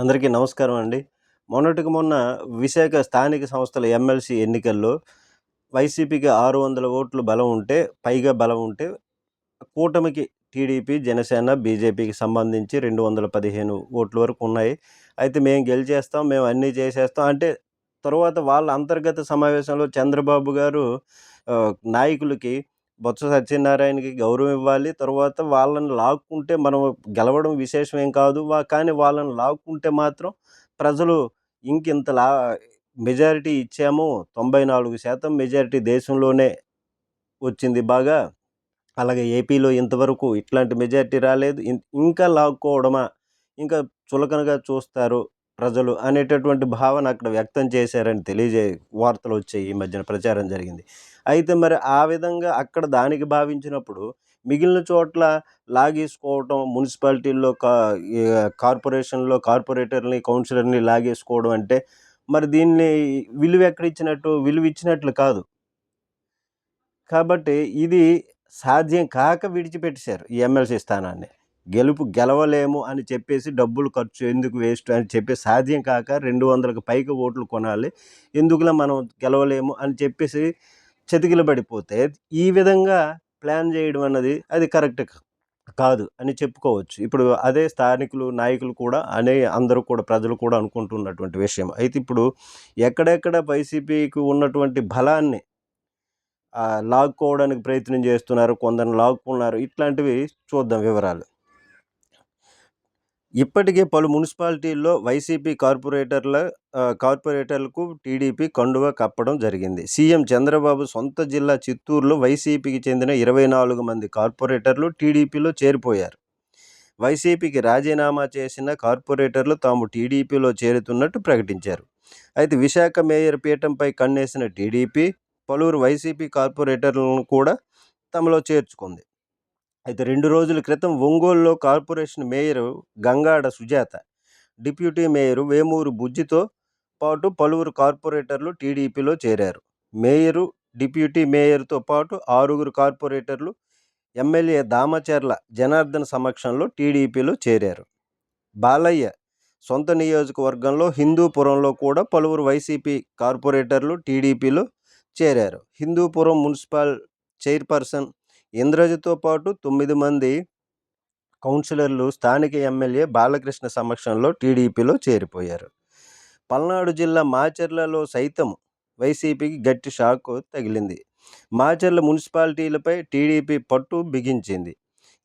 అందరికీ నమస్కారం అండి. మొన్నటికి మొన్న విశాఖ స్థానిక సంస్థల ఎమ్మెల్సీ ఎన్నికల్లో వైసీపీకి ఆరు వందల ఓట్లు బలం ఉంటే పైగా బలం ఉంటే కూటమికి టీడీపీ జనసేన బీజేపీకి సంబంధించి రెండు వందల పదిహేను ఓట్ల వరకు ఉన్నాయి. అయితే మేము గెలిచేస్తాం మేము అన్నీ చేసేస్తాం అంటే తర్వాత వాళ్ళ అంతర్గత సమావేశంలో చంద్రబాబు గారు నాయకులకి బొత్స సత్యనారాయణకి గౌరవం ఇవ్వాలి. తర్వాత వాళ్ళని లాక్కుంటే మనం గెలవడం విశేషం ఏం కాదు. వా కానీ వాళ్ళని లాక్కుంటే మాత్రం ప్రజలు ఇంకింత లా మెజారిటీ ఇచ్చాము. తొంభై నాలుగు శాతం మెజారిటీ దేశంలోనే వచ్చింది బాగా. అలాగే ఏపీలో ఇంతవరకు ఇట్లాంటి మెజారిటీ రాలేదు. ఇంకా లాక్కోవడమా? ఇంకా చులకనగా చూస్తారు. ప్రజలు అనేటటువంటి భావన అక్కడ వ్యక్తం చేశారని తెలియజే వార్తలు వచ్చాయి ఈ మధ్యన ప్రచారం జరిగింది. అయితే మరి ఆ విధంగా అక్కడ దానికి భావించినప్పుడు మిగిలిన చోట్ల లాగేసుకోవటం మున్సిపాలిటీల్లో కా కార్పొరేషన్లో కార్పొరేటర్ని కౌన్సిలర్ని లాగేసుకోవడం అంటే మరి దీన్ని విలువ ఎక్కడ ఇచ్చినట్టు? విలువ ఇచ్చినట్లు కాదు. కాబట్టి ఇది సాధ్యం కాక విడిచిపెట్టేశారు ఈ ఎమ్మెల్సీ స్థానాన్ని. గెలుపు గెలవలేము అని చెప్పేసి డబ్బులు ఖర్చు ఎందుకు వేస్ట్ అని చెప్పి సాధ్యం కాక రెండు వందలకు పైకి ఓట్లు కొనాలి. ఎందుకులా మనం గెలవలేము అని చెప్పేసి చతికిల పడిపోతే ఈ విధంగా ప్లాన్ చేయడం అన్నది అది కరెక్ట్ కాదు అని చెప్పుకోవచ్చు. ఇప్పుడు అదే స్థానికులు నాయకులు కూడా అనే అందరూ కూడా ప్రజలు కూడా అనుకుంటున్నటువంటి విషయం. అయితే ఇప్పుడు ఎక్కడెక్కడ వైసీపీకి ఉన్నటువంటి బలాన్ని లాక్కోవడానికి ప్రయత్నం చేస్తున్నారు కొందరు లాక్కున్నారు ఇట్లాంటివి చూద్దాం వివరాలు. ఇప్పటికే పలు మున్సిపాలిటీల్లో వైసీపీ కార్పొరేటర్ల కార్పొరేటర్లకు టీడీపీ కండువ కప్పడం జరిగింది. సీఎం చంద్రబాబు సొంత జిల్లా చిత్తూరులో వైసీపీకి చెందిన ఇరవై నాలుగు మంది కార్పొరేటర్లు టీడీపీలో చేరిపోయారు. వైసీపీకి రాజీనామా చేసిన కార్పొరేటర్లు తాము టీడీపీలో చేరుతున్నట్టు ప్రకటించారు. అయితే విశాఖ మేయర్ పీఠంపై కన్నేసిన టీడీపీ పలువురు వైసీపీ కార్పొరేటర్లను కూడా తమలో చేర్చుకుంది. అయితే రెండు రోజుల క్రితం ఒంగోలులో corporation mayor Gangada Sujatha deputy mayor Vemuru బుజ్జితో పాటు పలువురు కార్పొరేటర్లు టీడీపీలో చేరారు. మేయరు డిప్యూటీ మేయర్తో పాటు ఆరుగురు కార్పొరేటర్లు ఎమ్మెల్యే దామచర్ల జనార్దన్ సమక్షంలో టీడీపీలో చేరారు. బాలయ్య సొంత నియోజకవర్గంలో హిందూపురంలో కూడా పలువురు వైసీపీ కార్పొరేటర్లు టీడీపీలో చేరారు. హిందూపురం మున్సిపల్ చైర్పర్సన్ ఇంద్రజతో పాటు తొమ్మిది మంది కౌన్సిలర్లు స్థానిక ఎమ్మెల్యే బాలకృష్ణ సమక్షంలో టీడీపీలో చేరిపోయారు. పల్నాడు జిల్లా మాచర్లలో సైతం వైసీపీకి గట్టి షాక్ తగిలింది. మాచర్ల మున్సిపాలిటీలపై టీడీపీ పట్టు బిగించింది.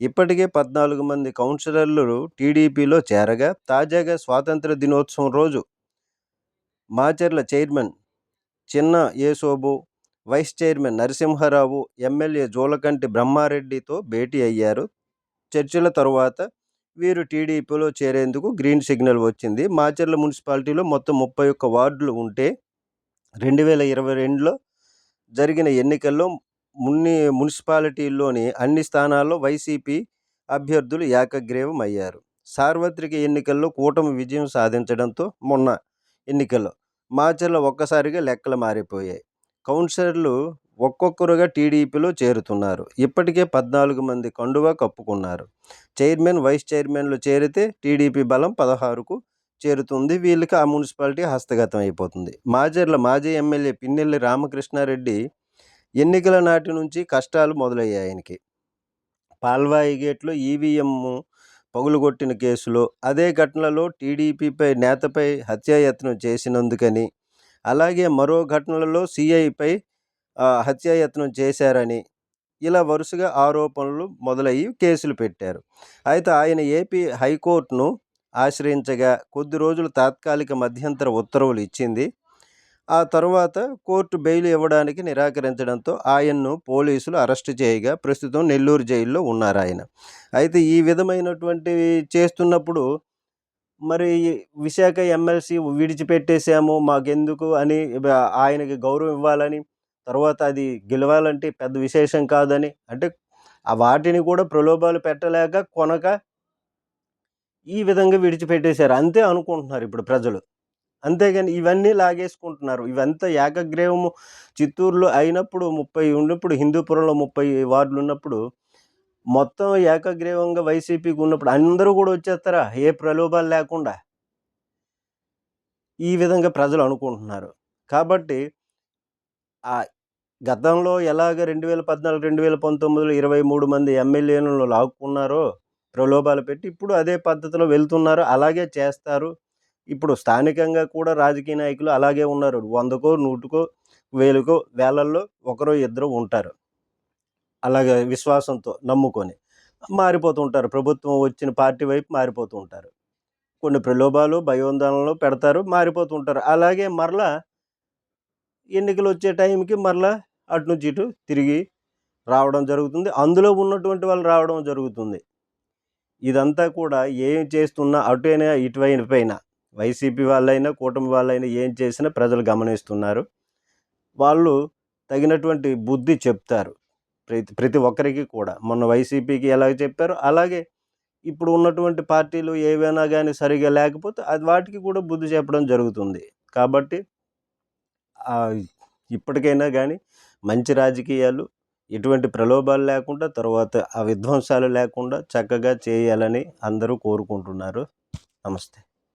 ఇప్పటికే పద్నాలుగు మంది కౌన్సిలర్లు టీడీపీలో చేరగా తాజాగా స్వాతంత్ర దినోత్సవం రోజు మాచర్ల చైర్మన్ చిన్న Esobu vice chairman Narasimharao MLA Jolakanti బ్రహ్మారెడ్డితో భేటీ అయ్యారు. చర్చల తరువాత వీరు టీడీపీలో చేరేందుకు గ్రీన్ సిగ్నల్ వచ్చింది. మాచర్ల మున్సిపాలిటీలో మొత్తం ముప్పై ఒక్క వార్డులు ఉంటే రెండు వేల ఇరవై రెండులో జరిగిన ఎన్నికల్లో మున్ని మున్సిపాలిటీల్లోని అన్ని స్థానాల్లో వైసీపీ అభ్యర్థులు ఏకగ్రీవం అయ్యారు సార్వత్రిక ఎన్నికల్లో కూటమి విజయం సాధించడంతో మొన్న ఎన్నికల్లో మాచర్ల ఒక్కసారిగా లెక్కలు మారిపోయాయి. కౌన్సిలర్లు ఒక్కొక్కరుగా టీడీపీలో చేరుతున్నారు. ఇప్పటికే పద్నాలుగు మంది కండువా కప్పుకున్నారు. చైర్మన్ వైస్ చైర్మన్లు చేరితే టీడీపీ బలం పదహారుకు చేరుతుంది. వీళ్ళకి ఆ మున్సిపాలిటీ హస్తగతం అయిపోతుంది. మాజర్ల మాజీ ఎమ్మెల్యే పిన్నెల్లి రామకృష్ణారెడ్డి ఎన్నికల నాటి నుంచి కష్టాలు మొదలయ్యాయి ఆయనకి. పాల్వాయి గేట్లో ఈవీఎం పగులుగొట్టిన కేసులో అదే ఘటనలో టీడీపీపై నేతపై హత్యాయత్నం చేసినందుకని అలాగే మరో ఘటనలలో సిఐపై హత్యాయత్నం చేశారని ఇలా వరుసగా ఆరోపణలు మొదలయ్యి కేసులు పెట్టారు. అయితే ఆయన ఏపీ హైకోర్టును ఆశ్రయించగా కొద్ది రోజులు తాత్కాలిక మధ్యంతర ఉత్తర్వులు ఇచ్చింది. ఆ తర్వాత కోర్టు బెయిల్ ఇవ్వడానికి నిరాకరించడంతో ఆయన్ను పోలీసులు అరెస్ట్ చేయగా ప్రస్తుతం నెల్లూరు జైల్లో ఉన్నారు ఆయన. అయితే ఈ విధమైనటువంటివి చేస్తున్నప్పుడు మరి విశాఖ ఎమ్మెల్సీ విడిచిపెట్టేసాము మాకెందుకు అని ఆయనకి గౌరవం ఇవ్వాలని తర్వాత అది గెలవాలంటే పెద్ద విశేషం కాదని అంటే ఆ వాటిని కూడా ప్రలోభాలు పెట్టలేక కొనక ఈ విధంగా విడిచిపెట్టేశారు. అంతే అనుకుంటున్నారు ఇప్పుడు ప్రజలు. అంతేగాని ఇవన్నీ లాగేసుకుంటున్నారు. ఇవంతా ఏకగ్రీవము చిత్తూరులో అయినప్పుడు ముప్పై ఉన్నప్పుడు హిందూపురంలో ముప్పై వార్డులు ఉన్నప్పుడు మొత్తం ఏకగ్రీవంగా వైసీపీకి ఉన్నప్పుడు అందరూ కూడా వచ్చేస్తారా? ఏ ప్రలోభాలు లేకుండా? ఈ విధంగా ప్రజలు అనుకుంటున్నారు. కాబట్టి ఆ గతంలో ఎలాగ రెండు వేల పద్నాలుగు రెండు వేల పంతొమ్మిదిలో ఇరవై మూడు మంది ఎమ్మెల్యేలను లాక్కున్నారో ప్రలోభాలు పెట్టి ఇప్పుడు అదే పద్ధతిలో వెళ్తున్నారు అలాగే చేస్తారు. ఇప్పుడు స్థానికంగా కూడా రాజకీయ నాయకులు అలాగే ఉన్నారు. వందకో నూటుకో వేలుకో వేలల్లో ఒకరో ఇద్దరు ఉంటారు. అలాగే విశ్వాసంతో నమ్ముకొని మారిపోతుంటారు ప్రభుత్వం వచ్చిన పార్టీ వైపు మారిపోతూ ఉంటారు. కొన్ని ప్రలోభాలు భయోందనలు పెడతారు మారిపోతుంటారు అలాగే మరలా ఎన్నికలు వచ్చే టైంకి మరలా అటు నుంచి ఇటు తిరిగి రావడం జరుగుతుంది. అందులో ఉన్నటువంటి వాళ్ళు రావడం జరుగుతుంది. ఇదంతా కూడా ఏం చేస్తున్నా అటువైనా పైన వైసీపీ వాళ్ళైనా కూటమి వాళ్ళైనా ఏం చేసినా ప్రజలు గమనిస్తున్నారు. వాళ్ళు తగినటువంటి బుద్ధి చెప్తారు. ప్రతి ప్రతి ఒక్కరికి కూడా. మొన్న వైసీపీకి ఎలాగ చెప్పారో అలాగే ఇప్పుడు ఉన్నటువంటి పార్టీలు ఏవైనా కానీ సరిగా లేకపోతే అది వాటికి కూడా బుద్ధి చెప్పడం జరుగుతుంది. కాబట్టి ఇప్పటికైనా కానీ మంచి రాజకీయాలు ఎటువంటి ప్రలోభాలు లేకుండా తర్వాత ఆ విధ్వంసాలు లేకుండా చక్కగా చేయాలని అందరూ కోరుకుంటున్నారు. నమస్తే.